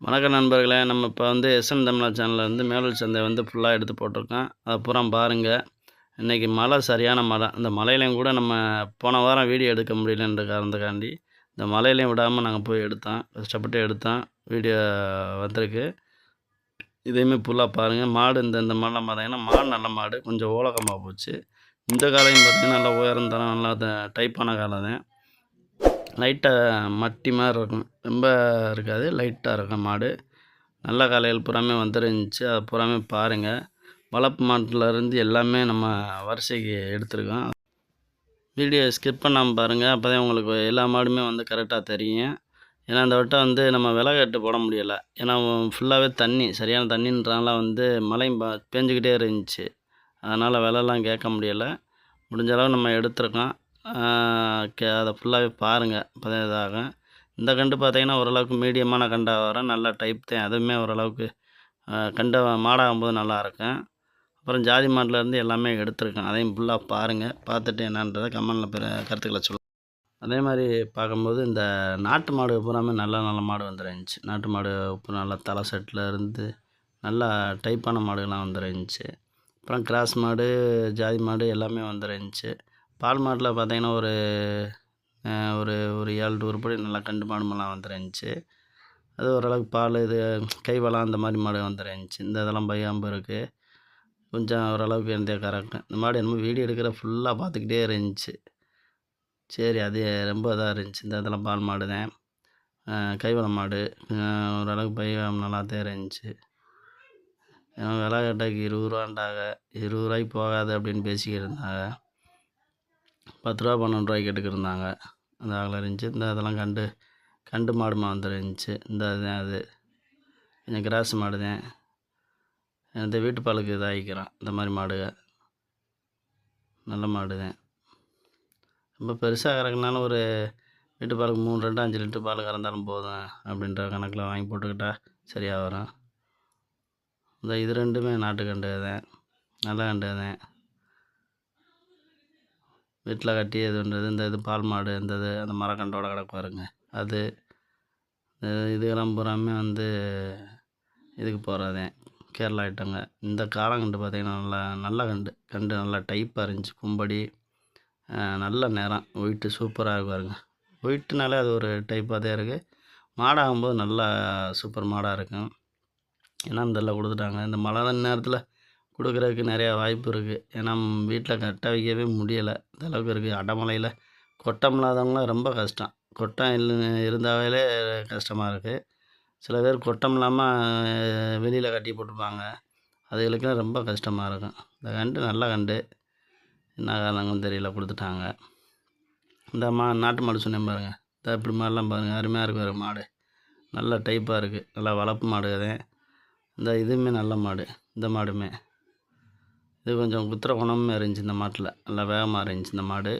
வணக்கம் நண்பர்களே நம்ம இப்போ வந்து எஸ்என் தமிழா சேனலில் வந்து மேலூர் சந்தை வந்து ஃபுல்லாக எடுத்து போட்டிருக்கோம். அது பூரா பாருங்கள் இன்றைக்கி மழை சரியான மழை. இந்த மலையிலையும் கூட நம்ம போன வாரம் வீடியோ எடுக்க முடியலன்ற காரணத்துக்காண்டி இந்த மலையிலையும் விடாமல் நாங்கள் போய் எடுத்தோம். கஷ்டப்பட்டு எடுத்தோம். வீடியோ வந்திருக்கு. இதையுமே ஃபுல்லாக பாருங்கள் மாடு இந்த இந்த மாடெலாம் பார்த்தீங்கன்னா மாடு நல்ல மாடு. கொஞ்சம் ஓலக்கமாக போச்சு. இந்த காலையும் பார்த்திங்கன்னா நல்லா உயரம் தரம் நல்லா த- டைப்பான காலம் தான். லைட்டாக மட்டி மாதிரி இருக்கும். ரொம்ப இருக்காது. லைட்டாக இருக்கும் மாடு. நல்ல காலையில் புறாமே வந்துருந்துச்சு. அதை புறாமே பாருங்கள் வளர்ப்பு மாட்டிலேருந்து எல்லாமே நம்ம வரிசைக்கு எடுத்துருக்கோம். வீடியோ ஸ்கிப் பண்ணாமல் பாருங்கள் அப்போ தான் உங்களுக்கு எல்லா மாடுமே வந்து கரெக்டாக தெரியும். ஏன்னா அந்த வட்டம் வந்து நம்ம விலை கட்டு போட முடியலை. ஏன்னா ஃபுல்லாகவே தண்ணி சரியான தண்ணின்றனால வந்து மழையும் பா பேஞ்சிக்கிட்டே இருந்துச்சு. அதனால் விலைலாம் கேட்க முடியலை. முடிஞ்ச அளவு நம்ம எடுத்துருக்கோம். அதை ஃபுல்லாகவே பாருங்கள் அப்போ தான் இதாகும். இந்த கண்டு பார்த்தீங்கன்னா ஓரளவுக்கு மீடியமான கண்டாக வரும் நல்ல டைப் தான். அதுவுமே ஓரளவுக்கு ஆஹ் கண்டை மாடாகும்போது நல்லாயிருக்கும் அப்புறம் ஜாதி மாட்டிலேருந்து எல்லாமே எடுத்திருக்கேன். அதையும் ஃபுல்லாக பாருங்கள் பார்த்துட்டு என்னன்றதை கமெண்டில் பிற கருத்துக்களை சொல்லுங்கள் அதே மாதிரி பார்க்கும்போது இந்த நாட்டு மாடு பூராமே நல்ல நல்ல மாடு வந்துருந்துச்சு. நாட்டு மாடு இப்போ நல்லா தலை செட்டில் இருந்து நல்லா டைப்பான மாடுகள்லாம் வந்துருந்துச்சு. அப்புறம் கிராஸ் மாடு ஜாதி மாடு எல்லாமே வந்துருந்துச்சு. பால் மாட்டில் பார்த்தீங்கன்னா ஒரு ஒரு ஒரு ஏழு டூர் படி நல்லா கண்டு மாடுமெல்லாம் வந்துருந்துச்சு. அது ஓரளவுக்கு பால் இது கைவளம் அந்த மாதிரி மாடு வந்துருந்துச்சு. இந்த இதெல்லாம் பையாம்பு இருக்குது கொஞ்சம் ஓரளவுக்கு இருந்தே கறக்கும். இந்த மாடு என்னமோ வீடியோ எடுக்கிற ஃபுல்லாக பார்த்துக்கிட்டே இருந்துச்சு. சரி அது ரொம்ப இதாக இருந்துச்சு. இந்த இதெல்லாம் பால் மாடு தான். கைவள மாடு. ஓரளவுக்கு பையம் நல்லா தான் இருந்துச்சு. ஏன்னா விலை கேட்டாக்கு இருபது ரூபான்ட்டாங்க இருபது ரூபாய்க்கு போகாது அப்படின்னு பேசிக்கிட்டு இருந்தாங்க. பத்து ரூபா பன்னெண்டு ரூபாய்க்கு எடுக்கிருந்தாங்க. அந்த ஆகில் இருந்துச்சு. இந்த இதெல்லாம் கண்டு கண்டு மாடுமா வந்துருந்துச்சு இந்த இதுதான் அது. கொஞ்சம் கிராஸ் மாடு தான் இந்த வீட்டு பாலுக்கு இதாகிக்கிறான். இந்த மாதிரி மாடுக. நல்ல மாடு தான் ரொம்ப பெருசாக கறக்குனாலும் ஒரு வீட்டு பாலுக்கு மூணு ரெண்டு அஞ்சு லிட்டர் பால் கறந்தாலும் போதும் அப்படின்ற கணக்கில் வாங்கி போட்டுக்கிட்டா சரியாக வரும். இந்த இது ரெண்டுமே நாட்டு கண்டு தான் நல்ல கண்டு தான் வீட்டில் கட்டி இது பண்ணுறது இந்த இது பால் மாடு இந்த இது அந்த மரக்கண்டோட கிடக்கு பாருங்க. அது இதுக்கெல்லாம் பூராமே வந்து இதுக்கு போகிறதே கேரளா ஐட்டங்க. இந்த காலங்கண்டு பார்த்திங்கன்னா நல்லா நல்ல கண்டு. கண்டு நல்லா டைப்பாக இருந்துச்சு. கும்படி நல்ல நேரம் ஒயிட்டு சூப்பராக இருக்கும் பாருங்க. ஒயிட்டுனாலே அது ஒரு டைப்பாக தான் இருக்குது மாடாகும்போது நல்லா சூப்பர் மாடாக இருக்கும். ஏன்னா இந்த கொடுத்துட்டாங்க. இந்த மழை நேரத்தில் கொடுக்குறதுக்கு நிறையா வாய்ப்பு இருக்குது ஏன்னா வீட்டில் கட்ட வைக்கவே முடியலை. இந்த அளவுக்கு இருக்குது அடமலையில் கொட்டம் இல்லாதவங்களாம் ரொம்ப கஷ்டம். கொட்டம் இல்லை இருந்தாவே கஷ்டமாக இருக்குது சில பேர் கொட்டம் இல்லாமல் வெளியில் கட்டி போட்டுப்பாங்க அதுகளுக்கெல்லாம் ரொம்ப கஷ்டமாக இருக்கும் இந்த கண்டு நல்ல கண்டு. என்ன காரணங்கன்னு தெரியல கொடுத்துட்டாங்க. இந்த மா நாட்டு மாடு சொன்னேன் பாருங்கள் இந்த இப்படி மாதிரிலாம் பாருங்கள் அருமையாக இருக்கு பாருங்க மாடு. நல்ல டைப்பாக இருக்குது நல்லா வளர்ப்பு மாடு அதே. இந்த இதுவுமே நல்ல மாடு. இந்த மாடுமே. இது கொஞ்சம் குத்துற குணமும் இருந்துச்சு இந்த மாட்டில். நல்லா வேகமாக இருந்துச்சு இந்த மாடு.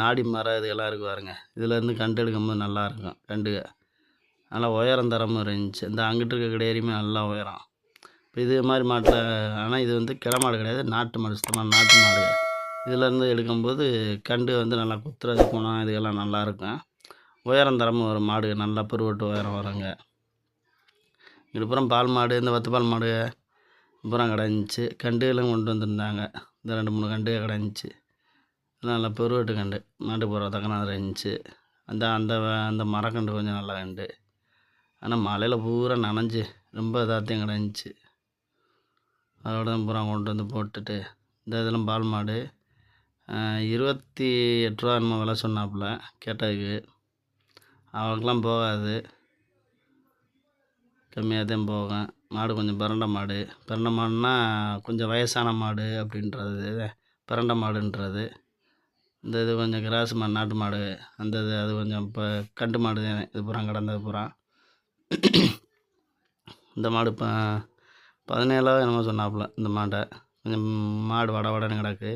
நாடி மரம் இதுகெல்லாம் இருக்கு பாருங்க. இதுலேருந்து கண்டு எடுக்கும்போது நல்லாயிருக்கும் கண்டுக நல்லா உயரம் தரமும் இருந்துச்சு. இந்த அங்கிட்டு இருக்க கிடையாதுமே நல்லா உயரம். இப்போ இது மாதிரி மாட்டில் ஆனால் இது வந்து கிட மாடு கிடையாது. நாட்டு மாடு சுத்தமாக நாட்டு மாடு. இதுலேருந்து எடுக்கும்போது கண்டு வந்து நல்லா குத்துறது குணம் இதுகெல்லாம் நல்லா இருக்கும். உயரம் தரமும் வரும் மாடு. நல்லா பெருவட்டு உயரம் வருங்க. இதுக்கப்புறம் பால் மாடு இந்த வத்து பால் மாடு. அப்புறம் கிடந்துச்சு கண்டுகளும் கொண்டு வந்திருந்தாங்க. இந்த ரெண்டு மூணு கண்டு கிடந்துச்சு நல்லா பெருவெட்டு கண்டு. மாட்டு போகிற தக்கனாக இருந்துச்சு அந்த அந்த வ- அந்த மரக்கண்டு கொஞ்சம் நல்லா கண்டு. ஆனால் மலையில் பூரா நனைஞ்சு ரொம்ப இதாத்தையும் கிடந்துச்சு அதோட தான் பூரா கொண்டு வந்து போட்டுட்டு. இந்த இதெல்லாம் பால் மாடு. இருபத்தி எட்டு ரூபா நம்ம விலை சொன்னாப்புல கேட்டதுக்கு. அவளுக்கெல்லாம் போகாது. கம்மியாக தான் போகும் மாடு கொஞ்சம் பிறண்ட மாடு. பிறண்ட மாடுனா கொஞ்சம் வயசான மாடு அப்படின்றது பிறண்ட மாடுன்றது. இந்த இது கொஞ்சம் கிராஸ் மாடு நாட்டு மாடு. அந்த இது அது கொஞ்சம் இப்போ கண்டு மாடு தான் இது பூரா கிடந்தது பூரா. இந்த மாடு இப்போ பதினேழாவது என்னமோ சொன்னாப்புல இந்த மாட்டை. கொஞ்சம் மாடு வட வடன்னு கிடக்கு.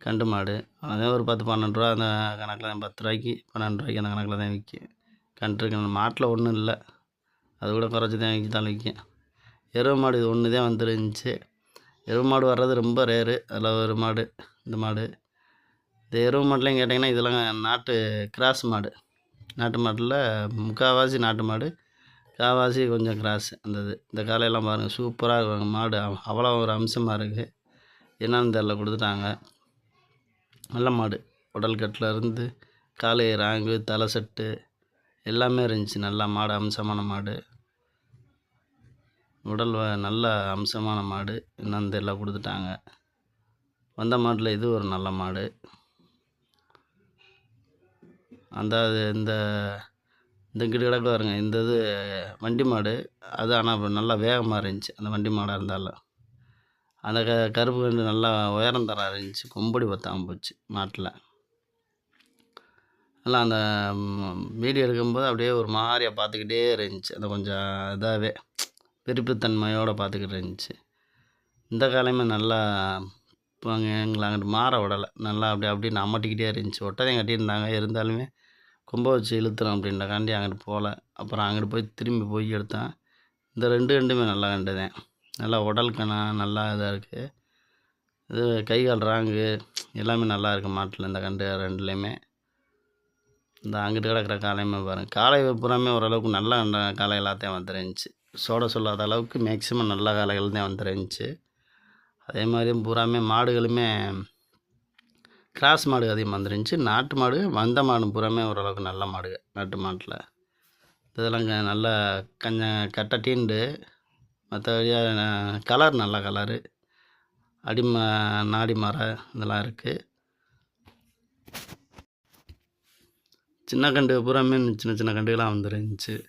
கண்டு மாடு. அதே ஒரு பத்து பன்னெண்டு ரூபா அந்த கணக்கில் தான் பத்து ரூபாய்க்கு பன்னெண்டு ரூபாய்க்கு அந்த கணக்கில் தான் விற்கும். கன்று மாட்டில் ஒன்றும் இல்லை. அது கூட குறைச்சி தான் விற்கத்தான் விற்கும் எருவு மாடு இது ஒன்று தான் வந்துருந்துச்சு. எருவு மாடு வர்றது ரொம்ப ரேரு அதில் ஒரு மாடு இந்த மாடு. இந்த எருவு மாட்டுலையும் கேட்டிங்கன்னா இதெல்லாம் நாட்டு கிராஸ் மாடு. நாட்டு மாட்டில் முக்கால்வாசி நாட்டு மாடு காவாசி கொஞ்சம் கிராஸ் அந்த இது இந்த காலையெல்லாம் பாருங்கள் சூப்பராக இருக்கும். மாடு அவ்வளோ ஒரு அம்சமாக இருக்குது என்னன்னு தெரில கொடுத்துட்டாங்க. நல்ல மாடு. உடல் கட்டில் இருந்து காலு ராங்கு தலை செட்டு எல்லாமே இருந்துச்சு. நல்லா மாடு அம்சமான மாடு. உடல் வ- நல்ல அம்சமான மாடு. என்னன்னு எல்லாம் கொடுத்துட்டாங்க. வந்த மாட்டில் இது ஒரு நல்ல மாடு. அந்த அது இந்த இந்த கிட்ட கிடக்கு பாருங்க. இந்த இது வண்டி மாடு. அது ஆனால் நல்லா வேகமாக இருந்துச்சு. அந்த வண்டி மாடாக இருந்தாலும். அந்த க கருப்பு கண்டு நல்லா உயரம் தர இருந்துச்சு கொம்படி பத்தாமல் போச்சு மாட்டில். நல்லா அந்த வீடியோ எடுக்கும்போது அப்படியே ஒரு மாதிரியாக பார்த்துக்கிட்டே இருந்துச்சு. அந்த கொஞ்சம் இதாகவே விருப்பத்தன்மையோடு பார்த்துக்கிட்டு இருந்துச்சு. இந்த காலமே நல்லா இப்போ அங்கே எங்களை அங்கிட்டு மாற விடலை. நல்லா அப்படி அப்படியே நம்மட்டிக்கிட்டே இருந்துச்சு. ஒட்டதையும் கட்டியிருந்தாங்க. இருந்தாலுமே கொம்பை வச்சு இழுத்துறோம் அப்படின்றக்காண்டி அங்கிட்டு போகல அப்புறம் அங்கிட்டு போய் திரும்பி போய் எடுத்தேன். இந்த ரெண்டு ரெண்டுமே நல்லா கண்டுதேன் நல்லா உடல் கணா நல்லா இதாக இருக்குது. இது கை கால் ராங்கு எல்லாமே நல்லா இருக்குது மாட்டில். இந்த கண்டு ரெண்டுலேயுமே. இந்த அங்கிட்டு கிடக்கிற காலையுமே பாருங்கள் காலை பூராமே ஓரளவுக்கு நல்லா காலை எல்லாத்தையும் வந்துருந்துச்சு. சோட சொல்லாத அளவுக்கு மேக்ஸிமம் நல்ல காளைகள் தான் வந்துருந்துச்சு. அதே மாதிரி பூராமே மாடுகளுமே கிராஸ் மாடு அதிகமாக வந்துருந்துச்சு. நாட்டு மாடு வந்த மாடு பூராமே ஓரளவுக்கு நல்ல மாடு நாட்டு மாட்டில். இதெல்லாம் நல்லா கொஞ்சம் கட்டை டீண்டு மற்றபடியாக கலர் நல்ல கலரு அடிம நாடி மரம் இதெல்லாம் இருக்குது சின்ன கண்டு பூராமே சின்ன சின்ன கண்டுகளாக வந்துருந்துச்சு.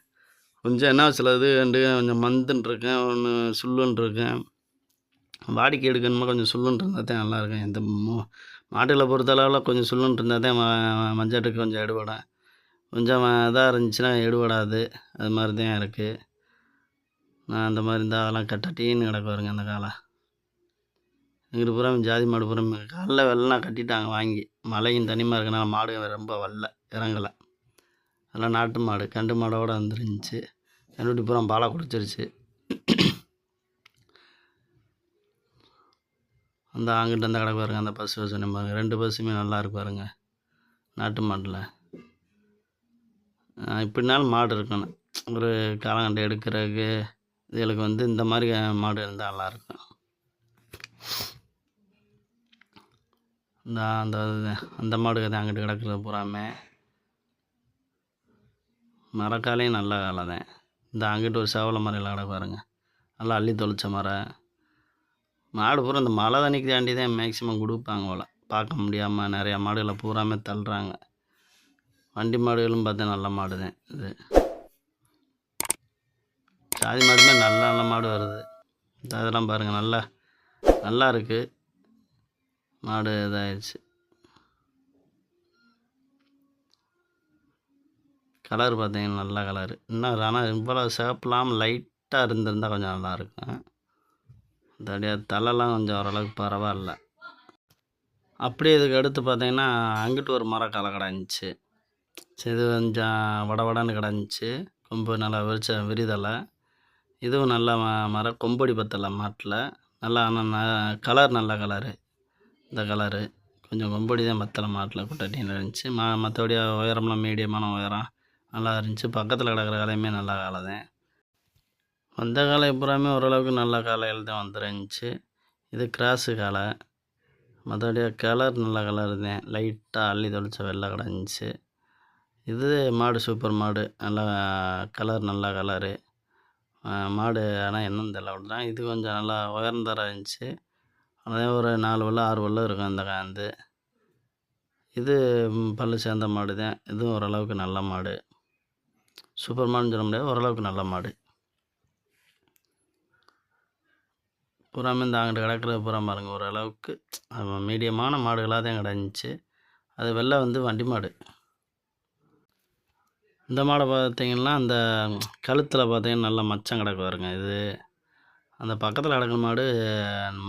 கொஞ்சம் என்ன சிலது கண்டு கொஞ்சம் மந்துன்ருக்கேன் ஒன்று சுள்ளுன்னு இருக்கேன். வாடிக்கை எடுக்கணுமா கொஞ்சம் சுள்ளுன்னு இருந்தால் தான் நல்லாயிருக்கும். எந்த மோ- பொறுத்தளவில் கொஞ்சம் சுள்ளுன்னு இருந்தால் தான் மஞ்சாட்டுக்கு கொஞ்சம் எடுபடும். கொஞ்சம் இதாக இருந்துச்சுன்னா எடுபடாது. அது மாதிரி தான் இருக்குது நான் அந்த மாதிரி இருந்தால் அதெல்லாம் கட்டட்டின்னு கிடக்கு வருங்க அந்த காலம் எங்கிட்டு பூரா ஜாதி மாடு பூரா காலைல வெள்ளம் கட்டிட்டாங்க வாங்கி. மழையும் தனிமாக இருக்கனால மாடு ரொம்ப வரல இறங்கலை. அதெல்லாம் நாட்டு மாடு கண்டு மாடோடு வந்துருந்துச்சு. கண்டுபிடி பூரா பாலை குடிச்சிருச்சு. அந்த அங்கிட்ட அந்த கடைக்கு பாருங்க அந்த பசு சொன்ன பாருங்க ரெண்டு பஸ்ஸுமே நல்லா இருக்கு பாருங்க நாட்டு மாட்டில். இப்படினாலும் மாடு இருக்கணும். ஒரு காலங்கண்டை எடுக்கிறதுக்கு இதுகளுக்கு வந்து இந்த மாதிரி மாடு இருந்தால் நல்லாயிருக்கும் இந்த அந்த அந்த மாடு கதை அங்கிட்டு கிடக்குறது பூராமே. மரக்காலையும் நல்ல காலை தான். இந்த அங்கிட்டு ஒரு செவல மரம் கிடக்கு பாருங்க. நல்லா அள்ளி தொளிச்ச மரம் மாடு பூரா இந்த மழை தண்ணிக்கு தாண்டி தான் மேக்ஸிமம் கொடுப்பாங்க போல். பார்க்க முடியாமல் நிறையா மாடுகளை பூராமே தள்ளுறாங்க. வண்டி மாடுகளும் பார்த்தா நல்ல மாடு தான் இது. சாதி மாடுமே நல்ல நல்ல மாடு வருது. அதெல்லாம் இதெல்லாம் பாருங்கள் நல்லா நல்லா இருக்குது மாடு இதாகிடுச்சு கலர் பார்த்தீங்கன்னா நல்ல கலரு. இன்னும் ஆனால் இவ்வளோ சேப்பெலாம் லைட்டாக இருந்திருந்தால் கொஞ்சம் நல்லாயிருக்கும். தடியா தலைலாம் கொஞ்சம் ஓரளவுக்கு பரவாயில்ல. அப்படியே இதுக்கு அடுத்து பார்த்தீங்கன்னா அங்கிட்டு ஒரு மரம் கலை கிடந்துச்சு. சரி இது கொஞ்சம் வடவடன்னு கிடந்துச்சு. கொம்பு நல்லா விரிச்ச விரிதலை. இதுவும் நல்ல ம மரம் கொம்படி பத்தலை மாட்டில். நல்லா ஆனால் கலர் நல்ல கலரு. இந்த கலரு கொஞ்சம் கொம்படி தான் மத்தளை மாட்டில் குட்டட்டின்னு இருந்துச்சு. மா மற்றபடி உயரம்லாம் மீடியமான உயரம். நல்லா இருந்துச்சு. பக்கத்தில் கிடக்கிற காலையுமே நல்ல காலை தான். வந்த காலை பூராமே ஓரளவுக்கு நல்ல காலையில் தான் வந்துருந்துச்சு. இது கிராஸு காலை. மற்றபடி கலர் நல்ல கலர் தான். லைட்டாக அள்ளி தொளிச்ச வெள்ளை கிடந்துச்சு இது மாடு சூப்பர் மாடு. நல்லா கலர் நல்ல கலரு மாடு ஆனால் என்னன்னு தெரியல அப்படின்னா இது கொஞ்சம் நல்லா உயர்ந்தராக இருந்துச்சு. அதே ஒரு நாலு வெள்ளம் ஆறு வெள்ளம் இருக்கும் இந்த காந்து இது பல்லு சேர்ந்த மாடு தான். இதுவும் ஓரளவுக்கு நல்ல மாடு. சூப்பர் மாடுன்னு சொல்ல முடியாது ஓரளவுக்கு நல்ல மாடு. பூராமே இந்த அங்கிட்டு கிடக்குறது பூரா பாருங்கள் ஓரளவுக்கு மீடியமான மாடுகளாக தான் கிடந்துச்சு. அது வெள்ளை வந்து வண்டி மாடு. இந்த மாடை பார்த்தீங்கன்னா அந்த கழுத்தில் பார்த்தீங்கன்னா நல்லா மச்சம் கிடக்கு பாருங்க இது. அந்த பக்கத்தில் கிடக்குற மாடு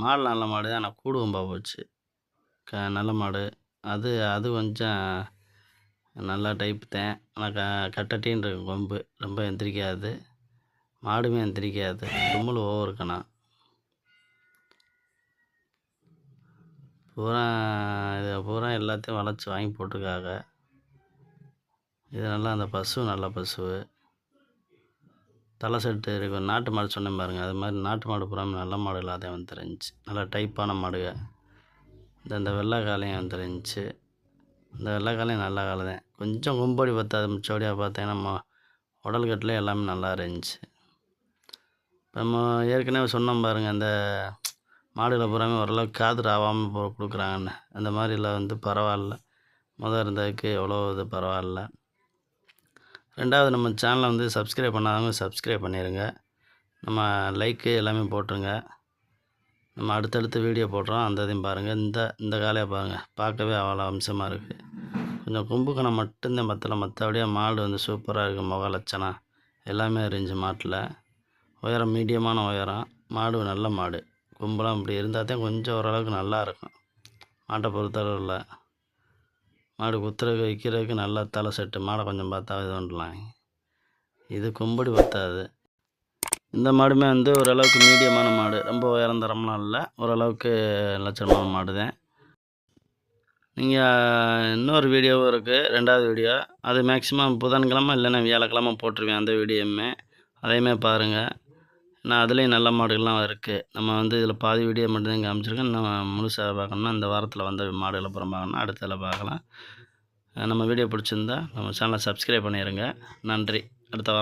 மாடு நல்ல மாடு. ஆனால் கூடு கொம்பாக போச்சு. க நல்ல மாடு. அது அது கொஞ்சம் நல்லா டைப் தான். ஆனால் க கட்டட்டின்னு இருக்கும் கொம்பு. ரொம்ப எந்திரிக்காது. மாடுமே எந்திரிக்காது. தும்மல் ஓவர் இருக்கணா பூரா இது பூரா எல்லாத்தையும் வளைச்சி வாங்கி போட்டிருக்காங்க. இது நல்லா அந்த பசு நல்ல பசு தலை செட்டு இருக்கும் நாட்டு மாடு சொன்னேன் பாருங்கள் அது மாதிரி நாட்டு மாடு பூரா நல்ல மாடுகளாக தான் வந்து நல்லா டைப்பான மாடுக. இந்த இந்த வெள்ளை காளையும் வந்து தெரிஞ்சுச்சு இந்த வெள்ளை நல்ல காலை தான். கொஞ்சம் கும்படி பத்தாது மிச்சோடியாக பார்த்தீங்கன்னா நம்ம உடல் கட்டில் எல்லாமே நல்லா இருந்துச்சு. நம்ம ஏற்கனவே சொன்னோம் பாருங்கள் அந்த மாடுகளை பூராமே ஓரளவுக்கு காது ஆகாமல் போ கொடுக்குறாங்கன்னு. அந்த மாதிரிலாம் வந்து பரவாயில்ல. முதல் இருந்ததுக்கு எவ்வளோ இது பரவாயில்ல. ரெண்டாவது நம்ம சேனலை வந்து சப்ஸ்கிரைப் பண்ணாதவங்க சப்ஸ்கிரைப் பண்ணிடுங்க நம்ம லைக்கு எல்லாமே போட்டுருங்க. நம்ம அடுத்தடுத்து வீடியோ போடுறோம். அந்த இதையும் பாருங்கள் இந்த இந்த காலையை பாருங்கள் பார்க்கவே அவ்வளோ அம்சமாக இருக்குது கொஞ்சம் கும்புக்கணம் மட்டும்தான் மற்றல மற்றபடியே மாடு வந்து சூப்பராக இருக்குது முக லட்சணம் எல்லாமே இருந்துச்சு மாட்டில். உயரம் மீடியமான உயரம். மாடு நல்ல மாடு. கும்பலாம் இப்படி இருந்தால் தான் கொஞ்சம் ஓரளவுக்கு நல்லா இருக்கும். மாட்டை பொறுத்தளவில் மாடு குத்துறதுக்கு வைக்கிறதுக்கு நல்லா தலை செட்டு. மாடை கொஞ்சம் பார்த்தா இது பண்ணலாம் இது கும்படி பத்தாது இந்த மாடுமே வந்து ஓரளவுக்கு மீடியமான மாடு. ரொம்ப உயரம் தரம்லாம் இல்லை. ஓரளவுக்கு லட்சணமான மாடு தான். நீங்கள் இன்னொரு வீடியோவும் இருக்குது ரெண்டாவது வீடியோ. அது மேக்ஸிமம் புதன்கிழமை இல்லைன்னா வியாழக்கிழமை போட்டுருவேன் அந்த வீடியோவுமே அதையுமே பாருங்கள் நான் அதுலேயும் நல்ல மாடுகள்லாம் இருக்குது நம்ம வந்து இதில் பாதி வீடியோ மட்டும்தான் காமிச்சிருக்கேன். நம்ம முழுசாக பார்க்கணும்னா இந்த வாரத்தில் வந்த மாடுகளை அப்புறம் பார்க்கணும். அடுத்ததில் பார்க்கலாம். நம்ம வீடியோ பிடிச்சிருந்தா நம்ம சேனலை சப்ஸ்கிரைப் பண்ணிடுங்க நன்றி. அடுத்த வாரம்